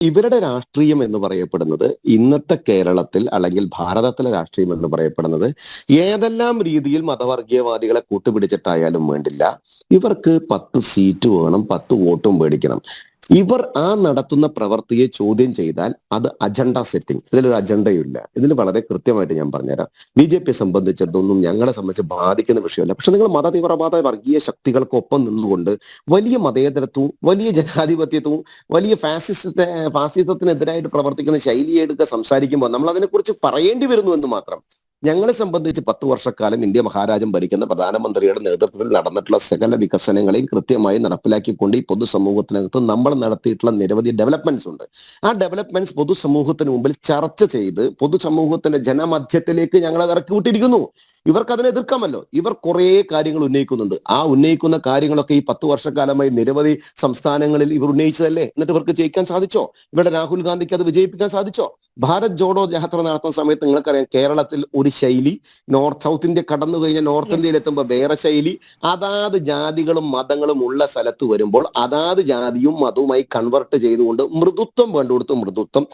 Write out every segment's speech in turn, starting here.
ഇവരുടെ രാഷ്ട്രീയം എന്ന് പറയപ്പെടുന്നത് ഇന്നത്തെ കേരളത്തിൽ അല്ലെങ്കിൽ ഭാരതത്തിലെ രാഷ്ട്രീയം എന്ന് പറയപ്പെടുന്നത് ഏതെല്ലാം രീതിയിൽ മതവർഗീയവാദികളെ കൂട്ടുപിടിച്ചിട്ടായാലും വേണ്ടില്ല. ഇവർക്ക് പത്ത് സീറ്റ് വേണം പത്ത് വോട്ടും മേടിക്കണം. ഇവർ ആ നടത്തുന്ന പ്രവൃത്തിയെ ചോദ്യം ചെയ്താൽ അത് അജണ്ട സെറ്റിംഗ് ഇതിലൊരു അജണ്ടയില്ല ഇതിൽ വളരെ കൃത്യമായിട്ട് ഞാൻ പറഞ്ഞുതരാം. ബി ജെ പിയെ സംബന്ധിച്ചതൊന്നും ഞങ്ങളെ സംബന്ധിച്ച് ബാധിക്കുന്ന വിഷയമല്ല. പക്ഷെ നിങ്ങൾ മതതീവ്രവാദ വർഗീയ ശക്തികൾക്കൊപ്പം നിന്നുകൊണ്ട് വലിയ മതേതരത്വവും വലിയ ജനാധിപത്യത്വവും വലിയ ഫാസിസത്തെ ഫാസിസത്തിനെതിരായിട്ട് പ്രവർത്തിക്കുന്ന ശൈലിയെടുക്കുക സംസാരിക്കുമ്പോൾ നമ്മൾ അതിനെക്കുറിച്ച് പറയേണ്ടി വരുന്നു എന്ന് മാത്രം. ഞങ്ങളെ സംബന്ധിച്ച് പത്ത് വർഷക്കാലം ഇന്ത്യ മഹാരാജം ഭരിക്കുന്ന പ്രധാനമന്ത്രിയുടെ നേതൃത്വത്തിൽ നടന്നിട്ടുള്ള സകല വികസനങ്ങളെയും കൃത്യമായി നടപ്പിലാക്കിക്കൊണ്ട് ഈ പൊതുസമൂഹത്തിനകത്ത് നമ്മൾ നടത്തിയിട്ടുള്ള നിരവധി ഡെവലപ്മെന്റ്സ് ഉണ്ട്. ആ ഡെവലപ്മെന്റ്സ് പൊതുസമൂഹത്തിന് മുമ്പിൽ ചർച്ച ചെയ്ത് പൊതുസമൂഹത്തിന്റെ ജനമധ്യത്തിലേക്ക് ഞങ്ങൾ അത് ഇറക്കി വിട്ടിരിക്കുന്നു. ഇവർക്ക് അതിനെ എതിർക്കാമല്ലോ. ഇവർ കുറേ കാര്യങ്ങൾ ഉന്നയിക്കുന്നുണ്ട്. ആ ഉന്നയിക്കുന്ന കാര്യങ്ങളൊക്കെ ഈ പത്ത് വർഷക്കാലമായി നിരവധി സംസ്ഥാനങ്ങളിൽ ഇവർ ഉന്നയിച്ചതല്ലേ? എന്നിട്ട് ഇവർക്ക് ജയിക്കാൻ സാധിച്ചോ? ഇവിടെ രാഹുൽ ഗാന്ധിക്ക് അത് വിജയിപ്പിക്കാൻ സാധിച്ചോ? ഭാരത് ജോഡോ യാത്ര നടത്തുന്ന സമയത്ത് നിങ്ങൾക്കറിയാം കേരളത്തിൽ ഒരു ശൈലി നോർത്ത് സൗത്ത് ഇന്ത്യ കടന്നു കഴിഞ്ഞാൽ നോർത്ത് ഇന്ത്യയിൽ എത്തുമ്പോൾ വേറെ ശൈലി അതാത് ജാതികളും മതങ്ങളും ഉള്ള സ്ഥലത്ത് വരുമ്പോൾ അതാത് ജാതിയും മതവുമായി കൺവെർട്ട് ചെയ്തുകൊണ്ട് മൃദുത്വം വേണ്ടുകൊടുത്ത് മൃദുത്വം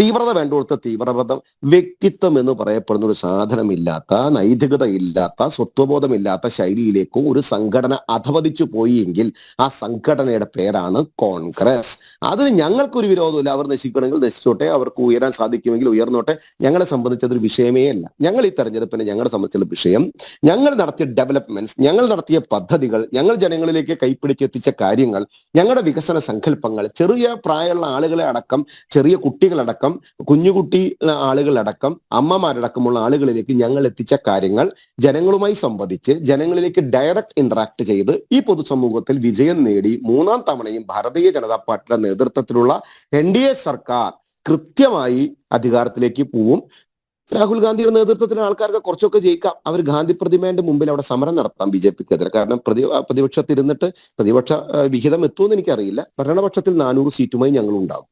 തീവ്രത വേണ്ടുകൊടുത്ത തീവ്രത വ്യക്തിത്വം എന്ന് പറയപ്പെടുന്ന ഒരു സാധനമില്ലാത്ത നൈതികത ഇല്ലാത്ത സ്വത്വബോധമില്ലാത്ത ശൈലിയിലേക്കും ഒരു സംഘടന അധവദിച്ചു പോയി എങ്കിൽ ആ സംഘടനയുടെ പേരാണ് കോൺഗ്രസ്. അതിന് ഞങ്ങൾക്കൊരു വിരോധമില്ല. അവർ നശിക്കണമെങ്കിൽ നശിച്ചോട്ടെ. അവർക്ക് ഉയരാൻ സാധിക്കുമെങ്കിൽ ഉയർന്നോട്ടെ. ഞങ്ങളെ സംബന്ധിച്ച് അതൊരു വിഷയമേ അല്ല. ഞങ്ങൾ ഈ തെരഞ്ഞെടുപ്പിനെ ഞങ്ങളെ സംബന്ധിച്ചുള്ള വിഷയം. ഞങ്ങൾ നടത്തിയ ഡെവലപ്മെന്റ്സ് ഞങ്ങൾ നടത്തിയ പദ്ധതികൾ ഞങ്ങൾ ജനങ്ങളിലേക്ക് കൈപ്പിടിച്ചെത്തിച്ച കാര്യങ്ങൾ ഞങ്ങളുടെ വികസന സങ്കല്പങ്ങൾ ചെറിയ പ്രായമുള്ള ആളുകളെ അടക്കം ചെറിയ കുട്ടികളടക്കം കുഞ്ഞുകുട്ടി ആ, ആളുകളടക്കം അമ്മമാരടക്കമുള്ള ആളുകളിലേക്ക് ഞങ്ങൾ എത്തിച്ച കാര്യങ്ങൾ ജനങ്ങളുമായി സംവദിച്ച് ജനങ്ങളിലേക്ക് ഡയറക്റ്റ് ഇന്ററാക്ട് ചെയ്ത് ഈ പൊതുസമൂഹത്തിൽ വിജയം നേടി മൂന്നാം തവണയും ഭാരതീയ ജനതാ പാർട്ടിയുടെ നേതൃത്വത്തിലുള്ള എൻ ഡി എ സർക്കാർ കൃത്യമായി അധികാരത്തിലേക്ക് പോവും. രാഹുൽ ഗാന്ധിയുടെ നേതൃത്വത്തിൽ ആൾക്കാർക്ക് കുറച്ചൊക്കെ ജയിക്കാം. അവർ ഗാന്ധി പ്രതിമയുടെ മുമ്പിൽ അവിടെ സമരം നടത്താം ബി ജെ പിക്കെതിരെ. കാരണം പ്രതി പ്രതിപക്ഷത്തിരുന്നിട്ട് പ്രതിപക്ഷ വിഹിതം എത്തുമെന്ന് എനിക്കറിയില്ല. ഭരണപക്ഷത്തിൽ നാനൂറ് സീറ്റുമായി ഞങ്ങൾ ഉണ്ടാവും